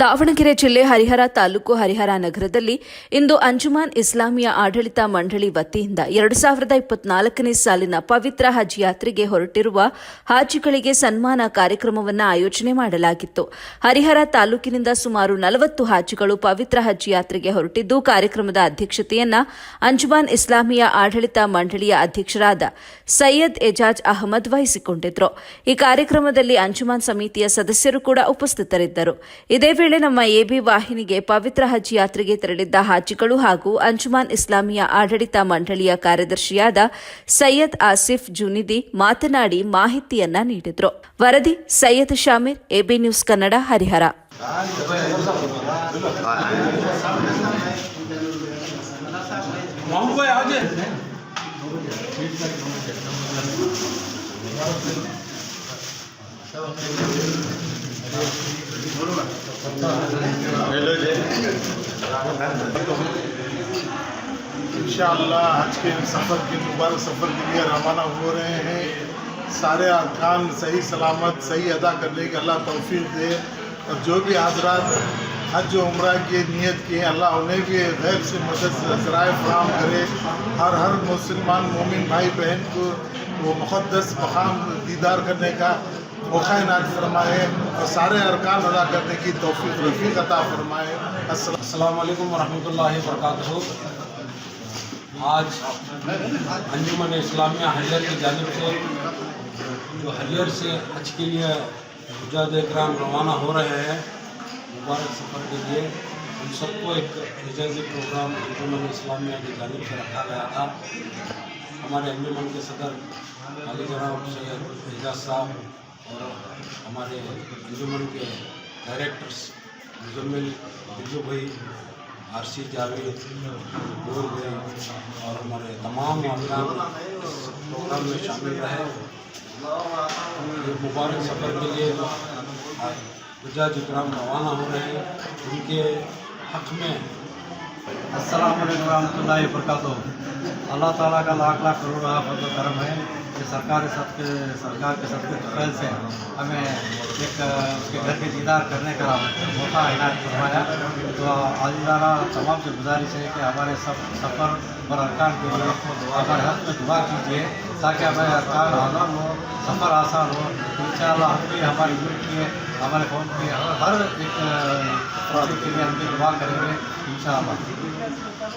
ದಾವಣಗೆರೆ ಜಿಲ್ಲೆ ಹರಿಹರ ತಾಲೂಕು ಹರಿಹರ ನಗರದಲ್ಲಿ ಇಂದು ಅಂಜುಮಾನ್ ಇಸ್ಲಾಮಿಯ ಆಡಳಿತ ಮಂಡಳಿ ವತಿಯಿಂದ ಎರಡು ಸಾವಿರದ ಇಪ್ಪತ್ನಾಲ್ಕನೇ ಸಾಲಿನ ಪವಿತ್ರ ಹಜ್ ಯಾತ್ರೆಗೆ ಹೊರಟಿರುವ ಹಾಜಿಗಳಿಗೆ ಸನ್ಮಾನ ಕಾರ್ಯಕ್ರಮವನ್ನು ಆಯೋಜನೆ ಮಾಡಲಾಗಿತ್ತು. ಹರಿಹರ ತಾಲೂಕಿನಿಂದ ಸುಮಾರು ನಲವತ್ತು ಹಾಜಿಗಳು ಪವಿತ್ರ ಹಜ್ ಯಾತ್ರೆಗೆ ಹೊರಟಿದ್ದು, ಕಾರ್ಯಕ್ರಮದ ಅಧ್ಯಕ್ಷತೆಯನ್ನ ಅಂಜುಮಾನ್ ಇಸ್ಲಾಮಿಯ ಆಡಳಿತ ಮಂಡಳಿಯ ಅಧ್ಯಕ್ಷರಾದ ಸೈಯದ್ ಎಜಾಜ್ ಅಹಮದ್ ವಹಿಸಿಕೊಂಡಿದ್ರು. ಈ ಕಾರ್ಯಕ್ರಮದಲ್ಲಿ ಅಂಜುಮಾನ್ ಸಮಿತಿಯ ಸದಸ್ಯರು ಕೂಡ ಉಪಸ್ಥಿತರಿದ್ದರು. ಇದೇ ನಮ್ಮ ಎಬಿ ವಾಹಿನಿಗೆ ಪವಿತ್ರ ಹಜ್ ಯಾತ್ರೆಗೆ ತೆರಳಿದ್ದ ಹಾಜಿಗಳು ಹಾಗೂ ಅಂಜುಮಾನ್ ಇಸ್ಲಾಮಿಯಾ ಆಡಳಿತ ಮಂಡಳಿಯ ಕಾರ್ಯದರ್ಶಿಯಾದ ಸೈಯದ್ ಆಸಿಫ್ ಜುನಿದಿ ಮಾತನಾಡಿ ಮಾಹಿತಿಯನ್ನ ನೀಡಿದರು. ವರದಿ Syed Shameer, A B news Kannada, Harihar. Hello যে انشاءاللہ آج کے سفر کے مبارک سفر کے لیے روانہ ہو رہے ہیں۔ سارے ارکان صحیح سلامت، صحیح ادا کرنے کے اللہ توفیق دے۔ اور جو بھی حضرات حج و عمرہ کی نیت کی اللہ انہیں بھی غیب سے مدد سے ذرائع فراہم کرے۔ ہر ہر مسلمان مومن بھائی بہن کو وہ مقدس مقام دیدار کرنے کا موقع عنایت فرمائے اور سارے ارکان ادا کرنے کی توفیق رفیق عطا فرمائے۔ السلام علیکم ورحمۃ اللہ وبرکاتہ۔ آج انجمن اسلامیہ حریت کی جانب سے جو حریر سے حج کے لیے مجاہد اکرام روانہ ہو رہے ہیں، مبارک سفر کے لیے ہم سب کو ایک اعزازی پروگرام انجمن اسلامیہ کی جانب سے رکھا گیا تھا۔ ہمارے انجمن کے صدر علی جناب سید اعجاز صاحب اور ہمارے انجمن کے ڈائریکٹرس مزمل بجو بھائی عارسی جاوید اور ہمارے تمام افراد اس پروگرام میں شامل رہے مبارک سفر کے لیے بجاج اکرام روانہ ہو رہے ہیں ان کے حق میں السلام علیکم رحمۃ اللہ وبرکاتہ اللہ تعالیٰ کا لاکھ لاکھ کروڑ کرم ہے کہ سرکار صدقے سرکار کے صدقے کے فیل سے ہمیں ایک، اس کے گھر کے دیدار کرنے کا موقع عنایت فرمایا۔ تو آزادارہ تمام سے گزارش ہے کہ ہمارے سب سفر پر ارکان کے لیے ہمارے حق میں دعا کیجیے تاکہ ہمارے ارکان آزاد ہو، سفر آسان ہو۔ ان شاء اللہ ہم بھی ہمارے ملک کے، ہمارے قوم کے ہر ایک کے لیے ہم بھی دعا کریں گے ان شاء اللہ